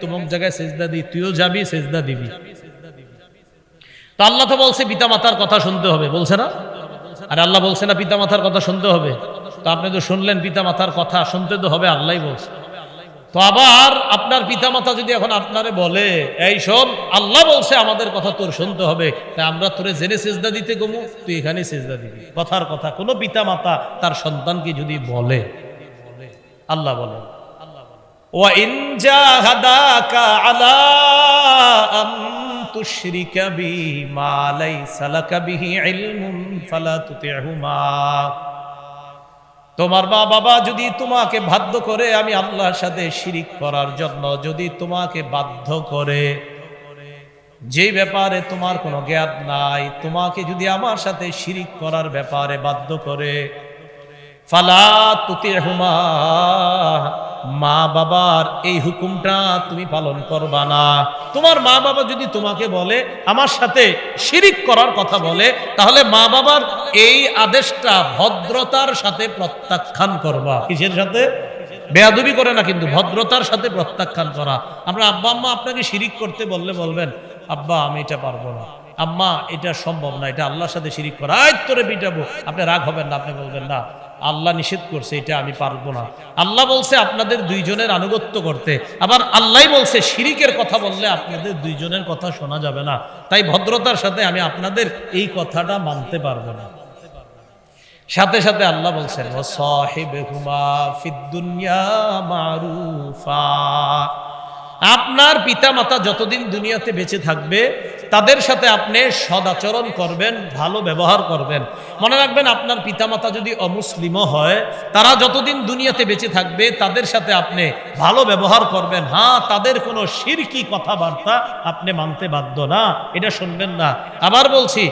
তোমার জায়গায় সেজদা দিই, তুইও যাবি, সেজদা দিবি। তো আল্লাহ তো বলছে পিতা মাতার কথা শুনতে হবে, বলছে না? আর আল্লাহ বলছে না পিতা মাতার কথা শুনতে হবে। তো আপনি তো শুনলেন পিতা মাতার কথা শুনতে তো হবে আল্লাহ বলছে। তো আবার আপনার পিতামাতা যদি এখন আপনারে বলে, এই সব আল্লাহ বলছে আমাদের কথা তোর শুনতে হবে, তাই আমরা তোরে জেনে সেজদা দিতে গমু, তুই এখানে সেজদা দিবি। কথার কথা, কোনো পিতামাতা তার সন্তানকে যদি বলে, আল্লাহ বলেন وَإِنْ جَاهَدَاكَ عَلَىٰ أَن تُشْرِكَ بِي مَا لَيْسَ لَكَ بِهِ عِلْمٌ فَلَا تُطِعْهُمَا তোমার মা বাবা যদি তোমাকে বাধ্য করে আমি আল্লাহর সাথে শিরিক করার জন্য যদি তোমাকে বাধ্য করে যে ব্যাপারে তোমার কোনো জ্ঞান নাই তোমাকে যদি আমার সাথে শিরিক করার ব্যাপারে বাধ্য করে ফালা তুতি হুমা মা বাবার এই হুকুমটা তুমি পালন করবা না। তোমার মা বাবা যদি তোমাকে বলে, আমার সাথে শিরিক করার কথা বলে, তাহলে মা বাবার এই আদেশটা ভদ্রতার সাথে প্রত্যাখ্যান করবা। কিসের সাথে? বেয়াদবি করে না কিন্তু, ভদ্রতার সাথে প্রত্যাখ্যান করা। আমরা আব্বা, আম্মা আপনাকে শিরিক করতে বললে বলবেন, আব্বা, আমি এটা পারব না। আম্মা, এটা সম্ভব না, এটা আল্লাহর সাথে শিরিক করা। আয়, তোরে পিটাবো। আপনি রাগ হবেন না, আপনি বলবেন, না আল্লাহ নিষেধ করছে, এটা আমি পারব না। আল্লাহ বলছে আপনাদের দুইজনের আনুগত্য করতে। আবার আল্লাহ বলছে শিরিকের কথা বললে আপনাদের দুইজনের কথা শোনা যাবে না। তাই ভদ্রতার সাথে আমি আপনাদের এই কথাটা মানতে পারব না। সাথে সাথে আল্লাহ বলছেন আপনার পিতা মাতা যতদিন দুনিয়াতে বেঁচে থাকবে তাদের সাথে আপনি সদাচরণ করবেন, ভালো ব্যবহার করবেন। মনে রাখবেন, আপনার পিতামাতা যদি অমুসলিমও হয়, তারা যতদিন দুনিয়াতে বেঁচে থাকবে, তাদের সাথে আপনি ভালো ব্যবহার করবেন। হ্যাঁ তাদের কোনো শিরকি কথাবার্তা আপনি মানতে বাধ্য না, এটা শুনবেন না। আবার বলছি,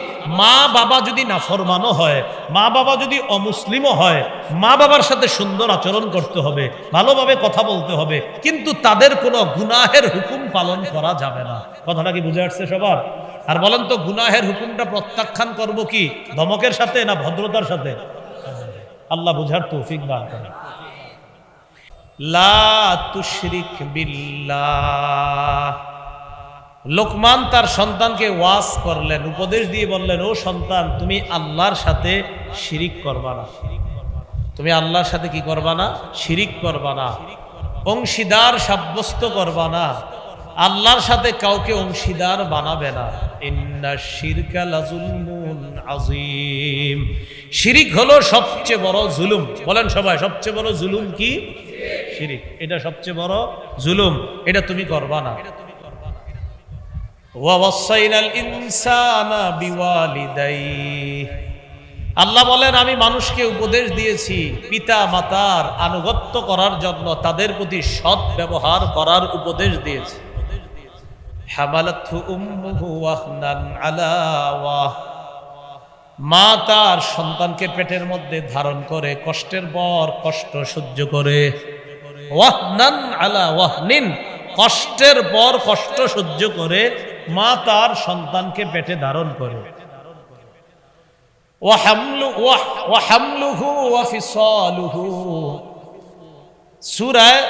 মা বাবা যদি নাফরমানও হয়, মা বাবা যদি অমুসলিমও হয়, মা বাবার সাথে সুন্দর আচরণ করতে হবে, ভালোভাবে কথা বলতে হবে, কিন্তু তাদের কোনো গুনাহের হুকুম পালন করা যাবে না। কথাটা কি বুঝে আসছে সবার? আর বলেন তো গুনাহের হুকুমটা প্রত্যাখ্যান করব কি? ধমকের সাথে না ভদ্রতার সাথে? আল্লাহ বুঝার লা তুশরিক লোকমান তার সন্তানকে ওয়াজ করলেন, উপদেশ দিয়ে বললেন, ও সন্তান, তুমি আল্লাহর সাথে শিরিক করবা না। তুমি আল্লাহর সাথে কি করবা না? শিরিক করবা না। অংশীদার সাব্যস্ত করবা না। আল্লাহর সাথে কাউকে অংশীদার বানাবে না। ইন্না শিরকা লাজুলমুন আজিম শিরিক হলো সবচেয়ে বড় জুলুম। বলেন সবাই, সবচেয়ে বড় জুলুম কি? শিরিক। এটা সবচেয়ে বড় জুলুম। এটা তুমি করবা না। আল্লাহ বলেন, আমি মানুষকে উপদেশ দিয়েছি পিতা মাতার আনুগত্য করার জন্য তাদের প্রতি সৎ ব্যবহার করার উপদেশ দিয়েছি। আলা মা তার সন্তানকে পেটের মধ্যে ধারণ করে কষ্টের পর কষ্ট সহ্য করে। ওয়াহনান আলা ওয়াহনিন, কষ্টের পর কষ্ট সহ্য করে মা তার সন্তানকে পেটে ধারণ করে। সুরায়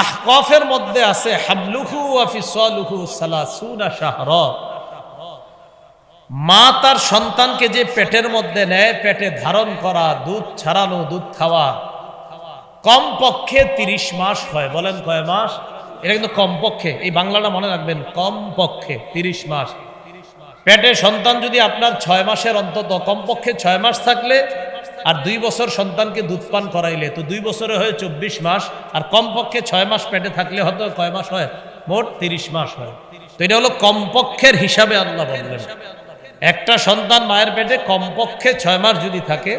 আহকাফের মধ্যে আছে হামলুহু ওয়া ফিসালুহু সালাসুনা শাহরা। মা তার সন্তানকে যে পেটের মধ্যে নেয়, পেটে ধারণ করা, দুধ ছাড়ানো, দুধ খাওয়া কম পক্ষে তিরিশ মাস হয়। বলেন কয় মাস? এটা কিন্তু কম পক্ষে এই বাংলাটা মনে রাখবেন কম পক্ষে তিরিশ মাস। পেটে সন্তান যদি আপনার ছয় মাসের অন্তত, কমপক্ষে ছয় মাস থাকলে আর দুই বছর সন্তানকে দুধ পান করাইলে, তো দুই বছরে হয় চব্বিশ মাস, আর কমপক্ষে ছয় মাস পেটে থাকলে হয়তো কয় মাস হয়? মোট তিরিশ মাস হয়। তো এটা হলো কমপক্ষের হিসাবে আল্লাহ বললেন। একটা সন্তান মায়ের পেটে কমপক্ষে ছয় মাস যদি থাকে,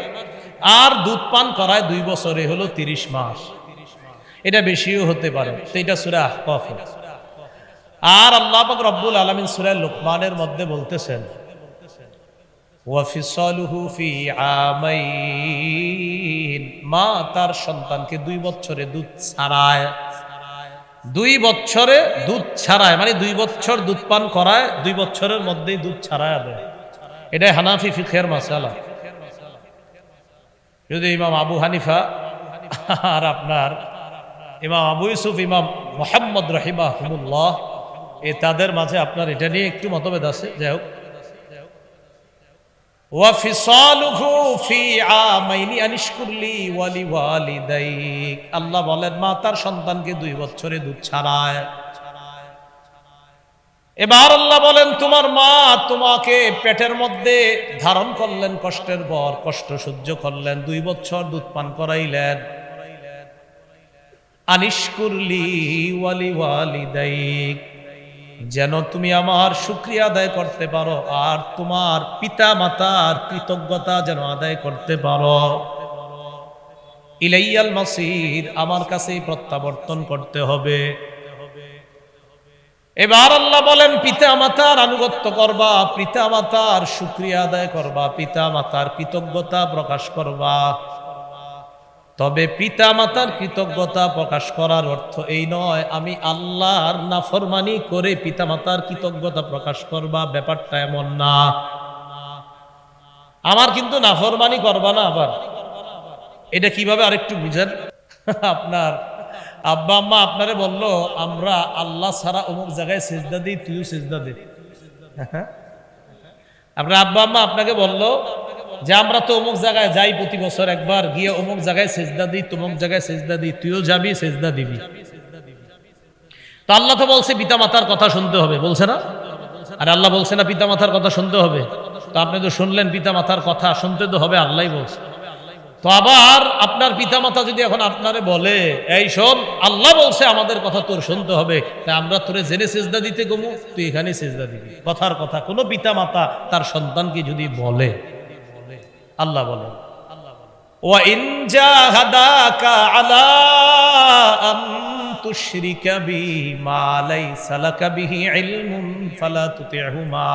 আর দুধ পান করায় দুই বছরে হলো তিরিশ মাস। এটা বেশিও হতে পারে। তো এটা সুরা কফে আর আল্লাহ রব্বুল আলমিন সুরায় লোকমানের মধ্যে বলতেছেন ওয়াফিসলুহু ফি আমাইন। মা তার সন্তানকে দুই বছরে দুধ ছাড়ায়। দুই বছরে দুধ ছাড়ায় মানে দুই বছর দুধ পান করায়, দুই বছরের মধ্যেই দুধ ছাড়ায় দেয়। এটাই হানাফি ফিখের মাসালা। যদি ইমাম আবু হানিফা আর আপনার ইমাম আবু ইউসুফ, ইমাম মোহাম্মদ রহিমা হুমুল্লাহ এ তাদের মাঝে আপনার এটা নিয়ে একটু মতভেদ আছে। যাই হোক ওয়াফিসালুহু ফি আমাইনি আনিশকুরলি ওয়ালি ওয়ালিদাইক আল্লাহ বলেন, মা তার সন্তানকে দুই বছরে দুধ ছাড়ায়। এবার আল্লাহ বলেন, তোমার মা তোমাকে পেটের মধ্যে ধারণ করলেন, কষ্টের পর কষ্ট সহ্য করলেন, দুই বছর দুধ পান করাইলেন। আনিশকুরলি ওয়ালি ওয়ালিদাইক যেন তুমি আমার শুক্রিয়া আদায় করতে পারো, আর তোমার পিতা মাতার কৃতজ্ঞতা যেন আদায় করতে পারো। ইলাইয়াল মাসির আমার কাছেই প্রত্যাবর্তন করতে হবে। এবার আল্লাহ বলেন পিতা মাতার আনুগত্য করবা পিতা মাতার শুক্রিয়া আদায় করবা পিতা মাতার কৃতজ্ঞতা প্রকাশ করবা। তবে পিতা মাতার কৃতজ্ঞতা প্রকাশ করার অর্থ এই নয়, আমি আল্লাহর নাফরমানি করে পিতা মাতার কৃতজ্ঞতা প্রকাশ করবা, ব্যাপারটা এমন না। আমার কিন্তু নাফরমানি করবা না আবার। এটা কীভাবে আরেকটু বুঝেন? আপনার আব্বা আম্মা আপনারে বলল, আমরা আল্লাহ ছাড়া অমুক জায়গায় সেজদা দিই, তুইও সেজদা দে। আপনার আব্বা আম্মা আপনাকে বলল যে আমরা তো অমুক জায়গায় যাই প্রতি বছর একবার, গিয়ে অমুক জায়গায় সেজদা দিই, তমুক জায়গায় সেজদা দিই, তুইও যাবি, সেজদা দিবি। তো আল্লাহ তো বলছে পিতা মাতার কথা শুনতে হবে, বলছে না? আর আল্লাহ বলছে না পিতা মাতার কথা শুনতে হবে। তো আপনি তো শুনলেন পিতা মাতার কথা শুনতে তো হবে, আল্লাহই বলছে। তো আবার আপনার পিতামাতা যদি এখন আপনারে বলে, এই শোন, আল্লাহ বলছে আমাদের কথা তোর শুনতে হবে, তাই আমরা তোরে জেনে সেজদা দিতে গমু, তুই এখানে সেজদা দিবি। কথার কথা, কোনো পিতামাতা তার সন্তানকে যদি বলে আল্লাহ বলেন وَإِنْ جَاهَدَاكَ عَلَىٰ أَن تُشْرِكَ بِي مَا لَيْسَ لَكَ بِهِ عِلْمٌ فَلَا تُطِعْهُمَا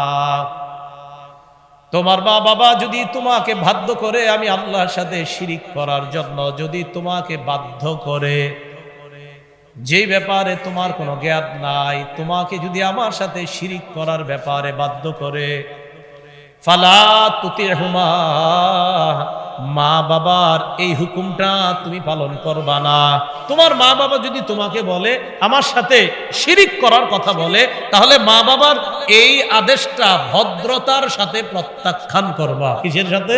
তোমার মা বাবা যদি তোমাকে বাধ্য করে আমি আল্লাহর সাথে শিরিক করার জন্য যদি তোমাকে বাধ্য করে যেই ব্যাপারে তোমার কোনো জ্ঞান নাই তোমাকে যদি আমার সাথে শিরিক করার ব্যাপারে বাধ্য করে ফালা তুতি হুমা মা বাবার এই হুকুমটা তুমি পালন করবা না। তোমার মা বাবা যদি তোমাকে বলে, আমার সাথে শিরিক করার কথা বলে, তাহলে মা বাবার এই আদেশটা ভদ্রতার সাথে প্রত্যাখ্যান করবা। কিসের সাথে?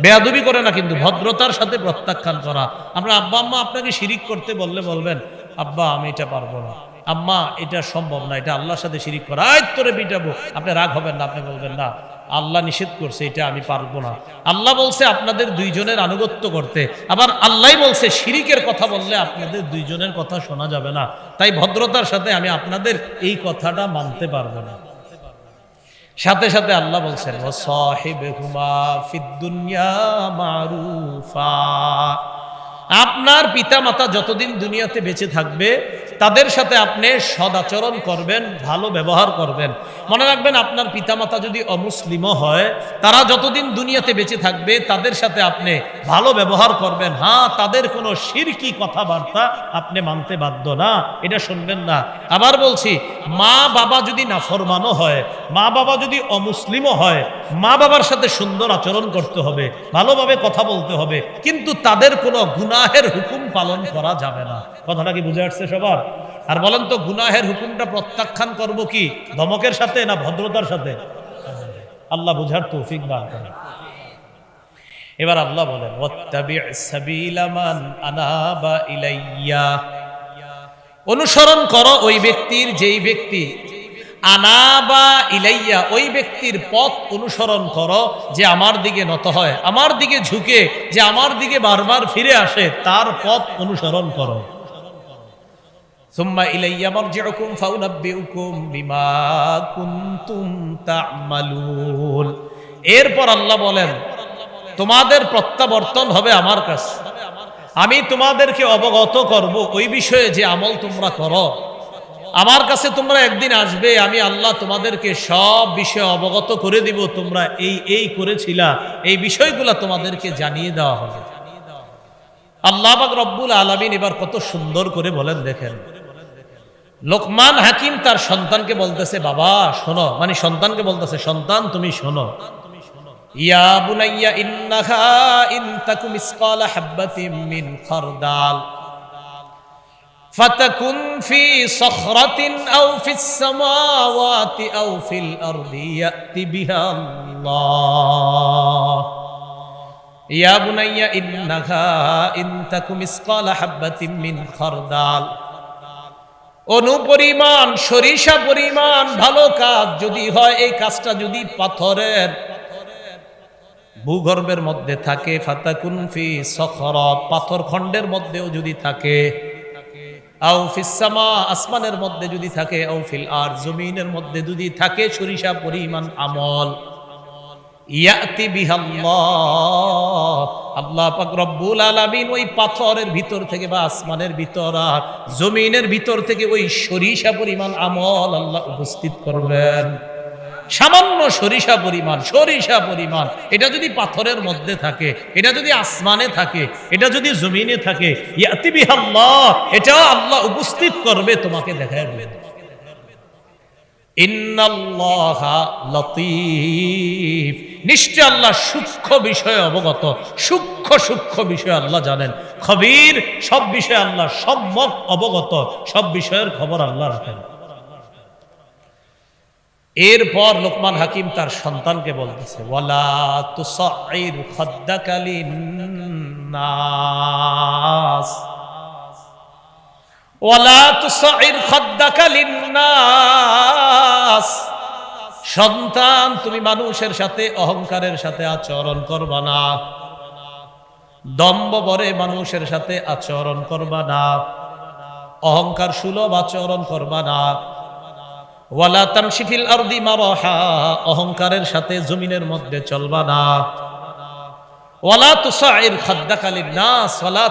বেয়াদবি করে না কিন্তু, ভদ্রতার সাথে প্রত্যাখ্যান করা। আমরা আব্বা, আম্মা আপনাকে শিরিক করতে বললে বলবেন, আব্বা, আমি এটা পারব না। আম্মা, এটা সম্ভব না, এটা আল্লাহর সাথে শিরিক করা। তোরে পিটাবো। আপনি রাগ হবেন না, আপনি বলবেন, না আল্লাহ নিষেধ করছে, এটা আমি পারব না। আল্লাহ বলছে আপনাদের দুইজনের আনুগত্য করতে। আবার আল্লাহ বলছে শিরিকের কথা বললে আপনাদের দুইজনের কথা শোনা যাবে না। তাই ভদ্রতার সাথে আমি আপনাদের এই কথাটা মানতে পারব না। সাথে সাথে আল্লাহ বলছেন ও সাহেবেহুমা ফিদ্দুনিয়া মারুফা। আপনার পিতা মাতা যতদিন দুনিয়াতে বেঁচে থাকবে, তাদের সাথে আপনি সদাচরণ করবেন, ভালো ব্যবহার করবেন। মনে রাখবেন, আপনার পিতামাতা যদি অমুসলিমও হয়, তারা যতদিন দুনিয়াতে বেঁচে থাকবে, তাদের সাথে আপনি ভালো ব্যবহার করবেন। হ্যাঁ তাদের কোনো শিরকি কথাবার্তা আপনি মানতে বাধ্য না, এটা শুনবেন না। আবার বলছি মা বাবা যদি নাফরমানও হয়, মা বাবা যদি অমুসলিমও হয়, মা বাবার সাথে সুন্দর আচরণ করতে হবে, ভালোভাবে কথা বলতে হবে, কিন্তু তাদের কোনো গুনাহের হুকুম পালন করা যাবে না। কথাটা কি বুঝে আসছে সবার? আর বলেন তো, গুনাহের হুকুমটা প্রত্যাখ্যান করব কি? ধমকের সাথে না ভদ্রতার সাথে? আল্লাহ বুঝার তৌফিক বা করেন। এবার আল্লাহ বলেন, "ওয়াত্তাবি' সাবিলা মান আনাবা ইলাইয়া। অনুসরণ করো ওই ব্যক্তির যেই ব্যক্তি। আনাবা ইলাইয়া, ওই ব্যক্তির পথ অনুসরণ করো যে আমার দিকে নত হয়, আমার দিকে ঝুঁকে, যে আমার দিকে বারবার ফিরে আসে, তার পথ অনুসরণ করো। ইলাইয়া এরপর আল্লাহ বলেন, তোমাদের প্রত্যাবর্তন হবে আমার কাছে। আমি তোমাদেরকে অবগত করব ওই বিষয়ে যে আমল তোমরা করো। আমার কাছে তোমরা একদিন আসবে, আমি আল্লাহ তোমাদেরকে সব বিষয়ে অবগত করে দিব, তোমরা এই এই করেছিলা, এই বিষয়গুলো তোমাদেরকে জানিয়ে দেওয়া হবে। আল্লাহ পাক রব্বুল আলামিন এবার কত সুন্দর করে বলেন দেখেন। লোকমান হাকিম তার সন্তানকে বলতেছে, বাবা, শোনো। মানে সন্তানকে বলতেছে, সন্তান, তুমি শোনো। ইয়া বুনাইয়া, ইন্নাহা ইন তাকু মিসকাল হাব্বাতিন মিন খারদাল। ফাতাকুন ফি সখরাতিন আও ফিস সামাওয়াতি আও ফিল আরদি ইয়াতি বিহা আল্লাহ। ইয়া বুনাইয়া, ইন্নাহা ইন তাকু মিসকাল হাব্বাতিন মিন খারদাল। অনুপরিমাণ, সরিষা পরিমাণ ভালো কাজ যদি হয়, এই কাজটা যদি পাথরের ভূগর্ভের মধ্যে থাকে, ফাতাকুন ফি সখর, পাথর খণ্ডের মধ্যেও যদি থাকে, আও আসমানের মধ্যে যদি থাকে ফিল আর, জমিনের মধ্যে যদি থাকে সরিষা পরিমাণ আমল। ইয়াতি বিহাল্লাহ। আল্লাহ পাক রব্বুল আলামিন ওই পাথরের ভিতর থেকে বা আসমানের ভিতর আর জমিনের ভিতর থেকে ওই সরিষা পরিমাণ আমল আল্লাহ উপস্থিত করবেন। সামান্য সরিষা পরিমাণ সরিষা পরিমাণ। এটা যদি পাথরের মধ্যে থাকে, এটা যদি আসমানে থাকে, এটা যদি জমিনে থাকে এটা আল্লাহ উপস্থিত করবে, তোমাকে ইন্নাল্লাহা লতিফ। নিশ্চয় আল্লাহ সূক্ষ্ম বিষয়ে অবগত, সূক্ষ্ম সূক্ষ্ম বিষয় আল্লাহ জানেন। খবীর, সব বিষয়ে আল্লাহ সম্যক অবগত, সব বিষয়ের খবর আল্লাহ রাখেন। এরপর লোকমান হাকিম তার সন্তানকে বলতেছে, ওয়ালা তুসাইর খদ্দাকালিন নাস ওয়ালা তুসাইর খদ্দাকালিন নাস সন্তান, তুমি মানুষের সাথে, অহংকারের সাথে আচরণ করবা না। দম্ব বরে মানুষের সাথে আচরণ করবা না। অহংকার সুলভ আচরণ করবা না। ওয়ালা আরদি মারহা, অহংকারের সাথে জমিনের মধ্যে চলবা না। ওয়ালা তুসাইর খাদ্দাকালিন নাস ওয়ালা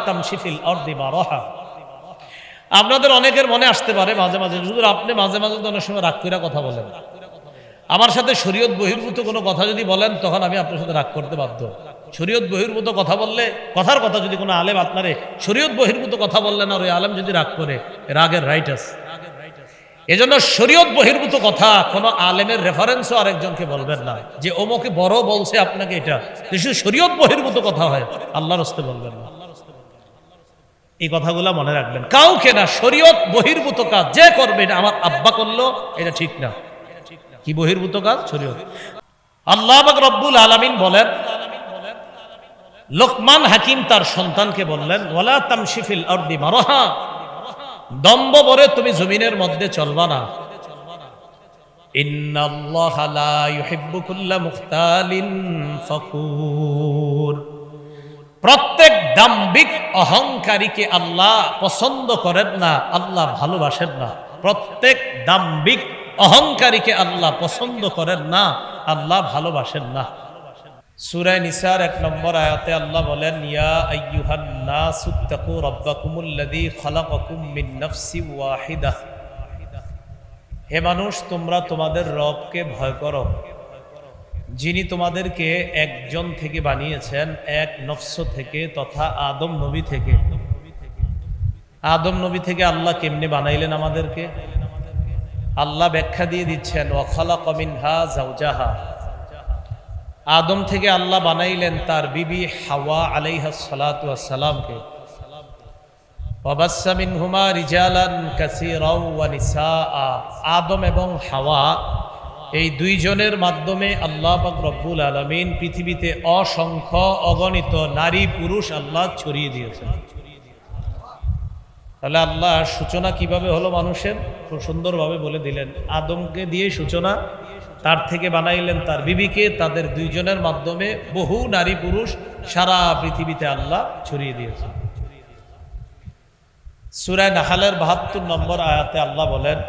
আরদি মারহা। আপনাদের অনেকের মনে আসতে পারে মাঝে মাঝে, হুজুর, আপনি মাঝে মাঝে তো অনেক সময় রাগ কইরা কথা বলেন। আমার সাথে শরীয়ত বহির্ভূত কোনো কথা যদি বলেন, তখন আমি আপনার সাথে রাগ করতে বাধ্য। শরীয়ত বহির্ভূত কথা বললে, কথার কথা যদি কোনো আলেম আপনারে শরীয়ত বহির্ভূত কথা বললেন আর ওই আলেম যদি রাগ করে রাগের রাইট আছে। এজন্য শরীয়ত বহির্ভূত কথা, কোনো আলেমের রেফারেন্সও আরেকজনকে বলবেন না। যে ওমকে বড় বলছে আপনাকে এটা। শুধু শরীয়ত বহির্ভূত কথা হয়, আল্লাহর হস্তে বলবেন না। এই কথাগুলো মনে রাখবেন। কাউকে না, শরীয়ত বহির্ভূত কাজ যে করবে, এটা আমার আব্বা করল, এটা ঠিক না। কি বহির্ভূত কাজ? শরীয়ত। আল্লাহ রব্বুল আলামিন বলেন, লোকমান হাকিম তার সন্তানকে বললেন, ওয়ালা তামশিফিল আরদি মারহা। দম্ব বরে তুমি জমিনের মধ্যে চলবা না। প্রত্যেক দাম্বিক অহংকারীকে আল্লাহ পছন্দ করেন না, আল্লাহ ভালোবাসেন না। প্রত্যেক দাম্বিক অহংকারীকে আল্লাহ পছন্দ করেন না, আল্লাহ ভালোবাসেন না। সুরায় নিসার এক নম্বর আয়াতে আল্লাহ বলেন, ইয়া আইয়ুহান নাসু তাকু রাব্বাকুমুল্লাযী খালাকাকুম মিন ওয়াহিদা। হে মানুষ, তোমরা তোমাদের রবকে ভয় করো। যিনি তোমাদেরকে একজন থেকে বানিয়েছেন, এক নফস থেকে তথা আদম নবী থেকে। আদম নবী থেকে আল্লাহ কেমনে বানাইলেন আমাদেরকে? আল্লাহ ব্যাখ্যা দিয়ে দিচ্ছেন ওয়াখালা কমিনহা জাউজাহা আদম থেকে আল্লাহ বানাইলেন তার বিবি হাওয়া আলাইহা সালাতামকে হুমা রিজালান আদম এবং হাওয়া এই দুইজনের মাধ্যমে আল্লাহ রব্বুল আলমিন পৃথিবীতে অসংখ্য অগণিত নারী পুরুষ আল্লাহ ছড়িয়ে দিয়েছেন। তাহলে আল্লাহ সূচনা কীভাবে হলো মানুষের? খুব সুন্দরভাবে বলে দিলেন। আদমকে দিয়ে সূচনা তার থেকে বানাইলেন তার বিবিকে, তাদের দুইজনের মাধ্যমে বহু নারী পুরুষ সারা পৃথিবীতে আল্লাহ ছড়িয়ে দিয়েছেন। সুরায় নাহালের বাহাত্তর নম্বর আয়াতে আল্লাহ বলেন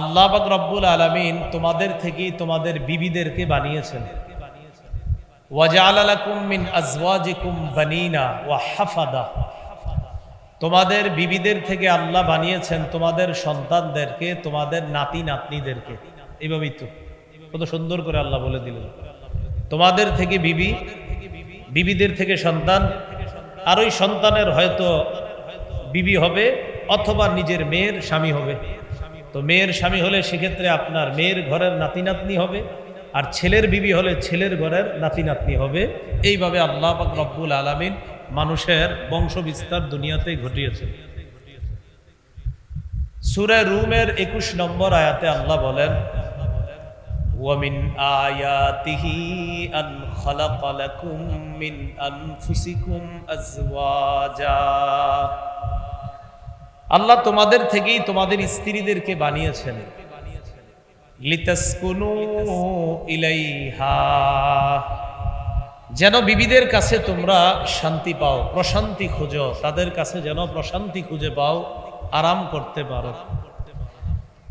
আল্লাহ রব্বুল আলামিন তোমাদের থেকেই তোমাদের বিবিদেরকে বানিয়েছেন। ওয়াজআলা লাকুম মিন আজওয়াজিকুম বানিনা ওয়া হাফাদা। তোমাদের বিবিদের থেকে আল্লাহ বানিয়েছেন তোমাদের সন্তানদেরকে, তোমাদের নাতি নাতনিদেরকে। এইভাবেই তো। কত সুন্দর করে আল্লাহ বলে দিলেন। তোমাদের থেকে বিবি, বিবিদের থেকে সন্তান, আর ওই সন্তানের হয়তো বিবি হবে অথবা নিজের মেয়ের স্বামী হবে। তো মেয়ের স্বামী হলে সেক্ষেত্রে আপনার মেয়ের ঘরের নাতি নাতনি হবে, আর ছেলের বিবি হলে ছেলের ঘরের নাতি নাতনি হবে। এইভাবে আল্লাহ রব্বুল আলামিন মানুষের বংশ বিস্তার দুনিয়াতে ঘটিয়েছে সুরে রুমের একুশ নম্বর আয়াতে আল্লাহ বলেন ومن آياته أن خلق لكم من أنفسكم أزواجا আল্লাহ তোমাদের থেকেই তোমাদের স্ত্রীদেরকে বানিয়েছেন লিতাসকুনু ইলাইহা যেন বিবিদের কাছে তোমরা শান্তি পাও, প্রশান্তি খুঁজো, তাদের কাছে যেন প্রশান্তি খুঁজে পাও, আরাম করতে পারো।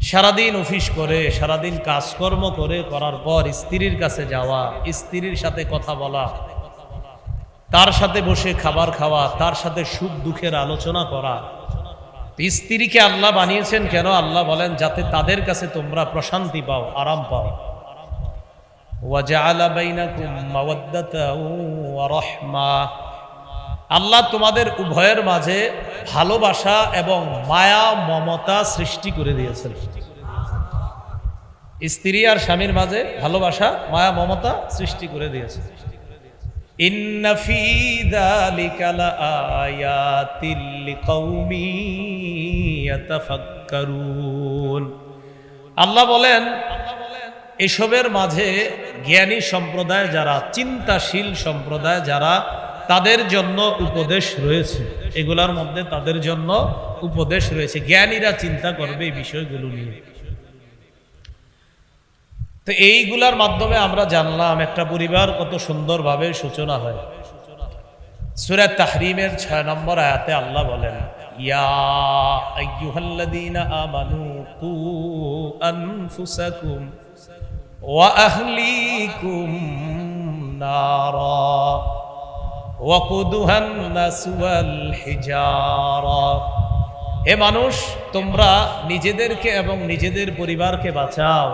সারাদিন অফিস করে, সারাদিন কাজকর্ম করে, করার পর স্ত্রীর কাছে যাওয়া, স্ত্রীর সাথে কথা বলা, তার সাথে বসে খাবার খাওয়া, তার সাথে সুখ দুঃখের আলোচনা করা। স্ত্রীকে আল্লাহ বানিয়েছেন কেন? আল্লাহ বলেন, যাতে তাদের কাছে তোমরা প্রশান্তি পাও, আরাম পাও। আল্লাহ তোমাদের উভয়ের মাঝে ভালোবাসা এবং মায়া, মমতা সৃষ্টি করে দিয়েছেন। স্ত্রী আর স্বামীর মাঝে ভালোবাসা, মায়া, মমতা সৃষ্টি করে দিয়েছে আল্লাহ বলেন এসবের মাঝে জ্ঞানী সম্প্রদায় যারা, চিন্তাশীল সম্প্রদায় যারা, তাদের জন্য উপদেশ রয়েছে। এগুলার মধ্যে তাদের জন্য উপদেশ রয়েছে। জ্ঞানীরা চিন্তা করবে এই বিষয়গুলো নিয়ে। তো এইগুলার মাধ্যমে আমরা জানলাম একটা পরিবার কত সুন্দরভাবে সূচনা হয়। সুরা তাহরিমের ছয় নম্বর আয়াতে আল্লাহ বলেন, ইয়া আমানু কু আনফুসাকুম ওয়া আহলিকুম নারা ওয়াকুদুহা الناس والحجارة হে মানুষ তোমরা নিজেদেরকে এবং নিজেদের পরিবারকে বাঁচাও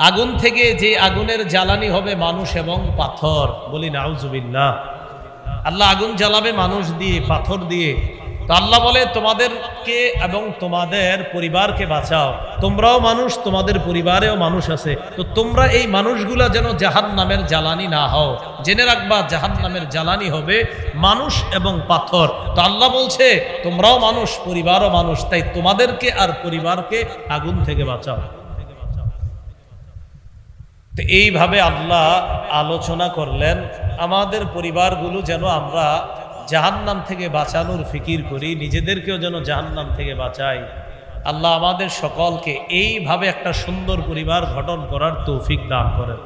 আগুন থেকে যে আগুনের জ্বালানি হবে মানুষ এবং পাথর বলি নাউজুবিল্লাহ আল্লাহ আগুন জ্বালাবে মানুষ দিয়ে পাথর দিয়ে আল্লাহ বলে, তোমাদেরকে এবং তোমাদের পরিবারকে বাঁচাও। তোমরাও মানুষ, তোমাদের পরিবারেও মানুষ আছে। তো তোমরা এই মানুষগুলা যেন জাহান নামের জ্বালানি না হও। জেনে রাখবা জাহান নামের জ্বালানি হবে মানুষ এবং পাথর। তো আল্লাহ বলছে, তোমরাও মানুষ, পরিবারও মানুষ, তাই তোমাদেরকে আর পরিবারকে আগুন থেকে বাঁচাও। তো এইভাবে আল্লাহ আলোচনা করলেন, আমাদের পরিবারগুলো যেন আমরা জাহান্নাম থেকে বাঁচানোর ফিকির করি, নিজেদেরকেও যেন জাহান্নাম থেকে বাঁচাই। আল্লাহ আমাদের সকলকে এইভাবে একটা সুন্দর পরিবার গঠন করার তৌফিক দান করেন।